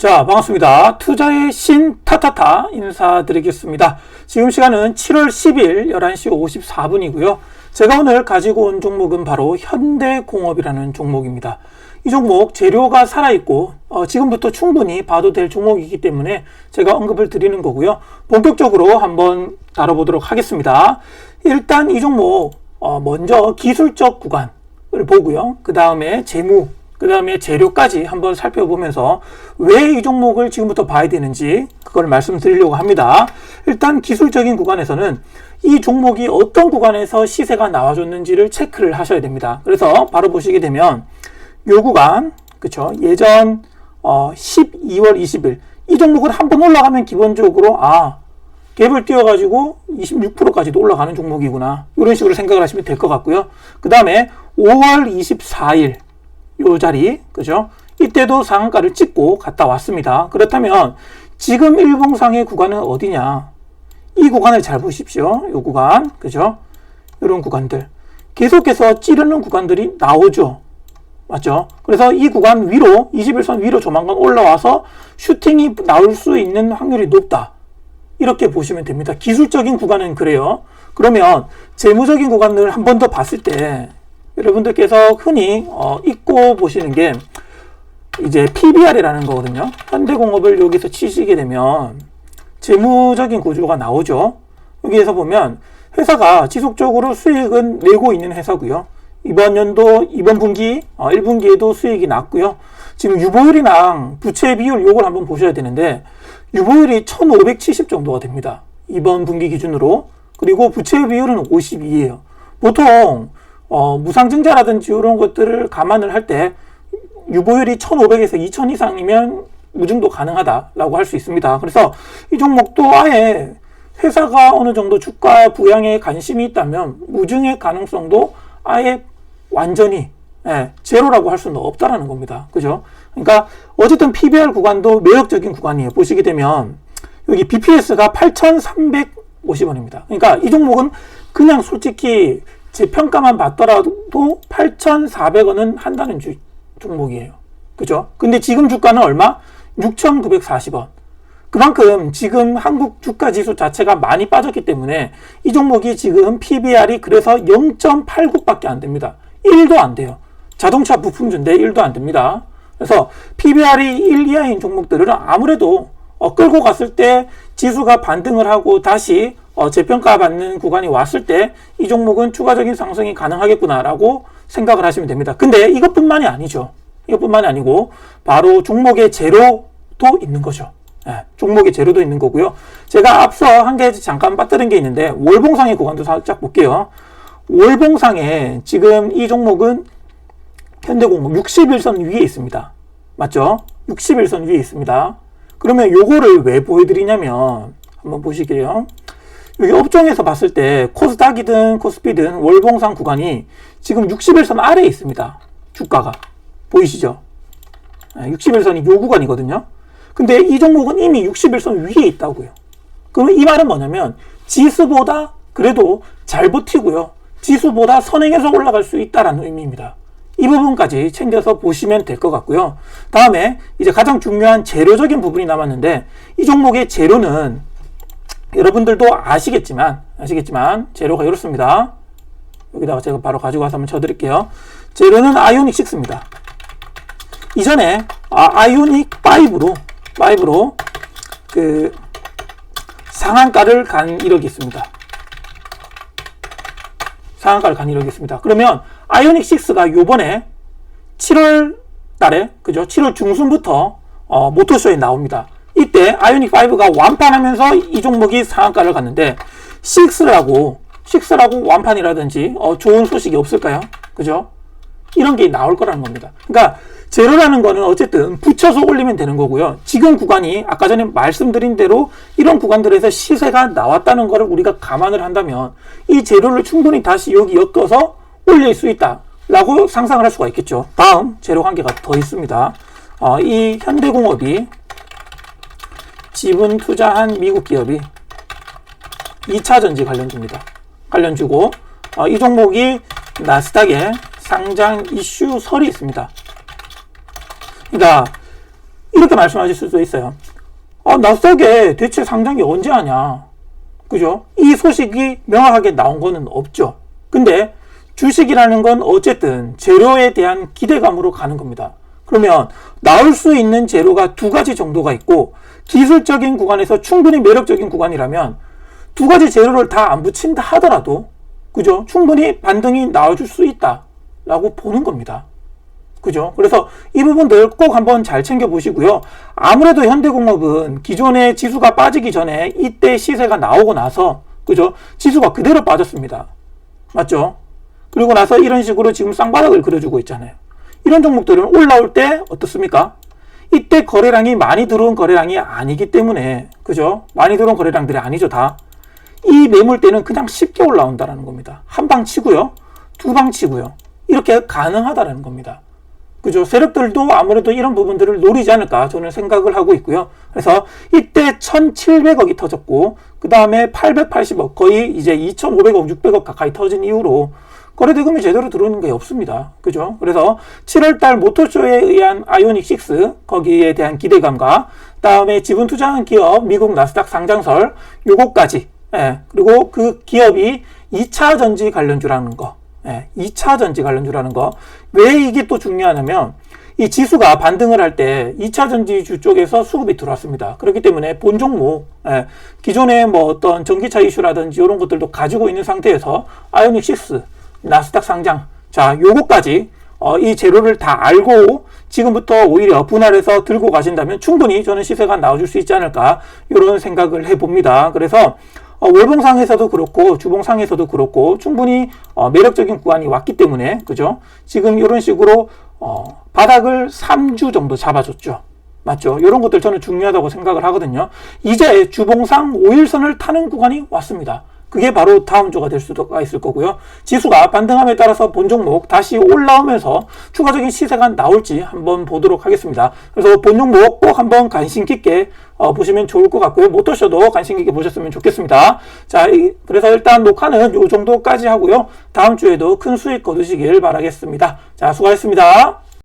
자, 반갑습니다. 투자의 신 타타타 인사드리겠습니다. 지금 시간은 7월 10일 11시 54분이고요. 제가 오늘 가지고 온 종목은 바로 현대공업이라는 종목입니다. 이 종목 재료가 살아있고 어, 지금부터 충분히 봐도 될 종목이기 때문에 제가 언급을 드리는 거고요. 본격적으로 한번 다뤄보도록 하겠습니다. 일단 이 종목 어, 먼저 기술적 구간을 보고요. 그 다음에 재무 그 다음에 재료까지 한번 살펴보면서 왜 이 종목을 지금부터 봐야 되는지 그걸 말씀드리려고 합니다. 일단 기술적인 구간에서는 이 종목이 어떤 구간에서 시세가 나와줬는지를 체크를 하셔야 됩니다. 그래서 바로 보시게 되면 요 구간 그쵸 예전 어 12월 20일 이 종목은 한 번 올라가면 기본적으로 아 갭을 띄워가지고 26%까지도 올라가는 종목이구나 이런 식으로 생각을 하시면 될 것 같고요. 그 다음에 5월 24일 요 자리, 그죠? 이때도 상한가를 찍고 갔다 왔습니다. 그렇다면 지금 일봉상의 구간은 어디냐? 이 구간을 잘 보십시오. 요 구간, 그죠? 이런 구간들. 계속해서 찌르는 구간들이 나오죠. 맞죠? 그래서 이 구간 위로, 21선 위로 조만간 올라와서 슈팅이 나올 수 있는 확률이 높다. 이렇게 보시면 됩니다. 기술적인 구간은 그래요. 그러면 재무적인 구간을 한 번 더 봤을 때 여러분들께서 흔히 어, 잊고 보시는 게 이제 PBR이라는 거거든요. 현대공업을 여기서 치시게 되면 재무적인 구조가 나오죠. 여기에서 보면 회사가 지속적으로 수익은 내고 있는 회사고요. 이번 연도 이번 분기 어, 1분기에도 수익이 났고요. 지금 유보율이랑 부채 비율 요걸 한번 보셔야 되는데 유보율이 1570 정도가 됩니다. 이번 분기 기준으로 그리고 부채 비율은 52예요. 보통 어, 무상증자라든지 이런 것들을 감안을 할 때 유보율이 1,500에서 2,000 이상이면 무증도 가능하다라고 할 수 있습니다. 그래서 이 종목도 아예 회사가 어느 정도 주가 부양에 관심이 있다면 무증의 가능성도 아예 완전히 예, 제로라고 할 수는 없다라는 겁니다. 그죠? 그러니까 어쨌든 PBR 구간도 매력적인 구간이에요. 보시게 되면 여기 BPS가 8,350원입니다. 그러니까 이 종목은 그냥 솔직히 제 평가만 받더라도 8,400원은 한다는 주, 종목이에요. 그죠? 근데 지금 주가는 얼마? 6,940원. 그만큼 지금 한국 주가 지수 자체가 많이 빠졌기 때문에 이 종목이 지금 PBR이 그래서 0.89밖에 안 됩니다. 1도 안 돼요. 자동차 부품주인데 1도 안 됩니다. 그래서 PBR이 1 이하인 종목들은 아무래도 어, 끌고 갔을 때 지수가 반등을 하고 다시 어, 재평가 받는 구간이 왔을 때 이 종목은 추가적인 상승이 가능하겠구나라고 생각을 하시면 됩니다. 근데 이것뿐만이 아니죠. 이것뿐만이 아니고 바로 종목의 재료도 있는 거죠. 네, 종목의 재료도 있는 거고요. 제가 앞서 한 개 잠깐 빠뜨린 게 있는데 월봉상의 구간도 살짝 볼게요. 월봉상에 지금 이 종목은 현대공업 61선 위에 있습니다. 맞죠? 61선 위에 있습니다. 그러면 요거를 왜 보여드리냐면 한번 보시게요. 업종에서 봤을 때 코스닥이든 코스피든 월봉상 구간이 지금 61선 아래에 있습니다. 주가가. 보이시죠? 61선이 요 구간이거든요. 근데 이 종목은 이미 61선 위에 있다고요. 그러면 이 말은 뭐냐면 지수보다 그래도 잘 버티고요. 지수보다 선행해서 올라갈 수 있다라는 의미입니다. 이 부분까지 챙겨서 보시면 될 것 같고요. 다음에 이제 가장 중요한 재료적인 부분이 남았는데 이 종목의 재료는 여러분들도 아시겠지만 아시겠지만 재료가 이렇습니다. 여기다가 제가 바로 가지고 와서 한번 쳐드릴게요. 재료는 아이오닉 6입니다. 이전에 아, 이오닉 5로 5로 그 상한가를 간 이력이 있습니다. 상한가를 간 이력이 있습니다. 그러면 아이오닉 6가 요번에 7월 달에 그죠? 7월 중순부터 어, 모터쇼에 나옵니다. 이때 아이오닉 5가 완판하면서 이 종목이 상한가를 갔는데 6라고 6라고 완판이라든지 어, 좋은 소식이 없을까요? 그죠? 이런 게 나올 거라는 겁니다. 그러니까 제로라는 거는 어쨌든 붙여서 올리면 되는 거고요. 지금 구간이 아까 전에 말씀드린 대로 이런 구간들에서 시세가 나왔다는 것을 우리가 감안을 한다면 이 재료를 충분히 다시 여기 엮어서 올릴 수 있다. 라고 상상을 할 수가 있겠죠. 다음 재료 관계가 더 있습니다. 어, 이 현대공업이 지분 투자한 미국 기업이 2차 전지 관련주입니다. 관련주고 어, 이 종목이 나스닥에 상장 이슈설이 있습니다. 그러니까 이 이렇게 말씀하실 수도 있어요. 아, 나스닥에 대체 상장이 언제 하냐? 그죠? 이 소식이 명확하게 나온 거는 없죠. 근데 주식이라는 건 어쨌든 재료에 대한 기대감으로 가는 겁니다. 그러면 나올 수 있는 재료가 두 가지 정도가 있고 기술적인 구간에서 충분히 매력적인 구간이라면 두 가지 재료를 다 안 붙인다 하더라도 그죠? 충분히 반등이 나와줄 수 있다라고 보는 겁니다. 그죠? 그래서 이 부분들 꼭 한번 잘 챙겨 보시고요. 아무래도 현대공업은 기존의 지수가 빠지기 전에 이때 시세가 나오고 나서 그죠? 지수가 그대로 빠졌습니다. 맞죠? 그리고 나서 이런 식으로 지금 쌍바닥을 그려주고 있잖아요. 이런 종목들은 올라올 때 어떻습니까? 이때 거래량이 많이 들어온 거래량이 아니기 때문에 그죠? 많이 들어온 거래량들이 아니죠 다. 이 매물대는 그냥 쉽게 올라온다라는 겁니다. 한 방 치고요. 두 방 치고요. 이렇게 가능하다라는 겁니다. 그죠? 세력들도 아무래도 이런 부분들을 노리지 않을까 저는 생각을 하고 있고요. 그래서 이때 1,700억이 터졌고, 그 다음에 880억, 거의 이제 2,500억, 600억 가까이 터진 이후로 거래 대금이 제대로 들어오는 게 없습니다. 그죠? 그래서 7월달 모토쇼에 의한 아이오닉 6 거기에 대한 기대감과 다음에 지분 투자한 기업 미국 나스닥 상장설 요거까지 예, 그리고 그 기업이 2차 전지 관련주라는 거 예, 2차 전지 관련주라는 거. 왜 이게 또 중요하냐면, 이 지수가 반등을 할 때 2차 전지주 쪽에서 수급이 들어왔습니다. 그렇기 때문에 본 종목, 예, 기존의 뭐 어떤 전기차 이슈라든지 이런 것들도 가지고 있는 상태에서 아이오닉 6, 나스닥 상장, 자, 요거까지 어, 이 재료를 다 알고 지금부터 오히려 분할해서 들고 가신다면 충분히 저는 시세가 나와줄 수 있지 않을까 이런 생각을 해봅니다. 그래서 어, 월봉상에서도 그렇고 주봉상에서도 그렇고 충분히 어, 매력적인 구간이 왔기 때문에 그죠? 지금 이런 식으로 어, 바닥을 3주 정도 잡아줬죠. 맞죠? 이런 것들 저는 중요하다고 생각을 하거든요. 이제 주봉상 5일선을 타는 구간이 왔습니다. 그게 바로 다음 주가 될 수가 있을 거고요. 지수가 반등함에 따라서 본 종목 다시 올라오면서 추가적인 시세가 나올지 한번 보도록 하겠습니다. 그래서 본 종목 꼭 한번 관심 깊게 어, 보시면 좋을 것 같고요. 모터쇼도 관심 깊게 보셨으면 좋겠습니다. 자, 이, 그래서 일단 녹화는 이 정도까지 하고요. 다음 주에도 큰 수익 거두시길 바라겠습니다. 자, 수고하셨습니다.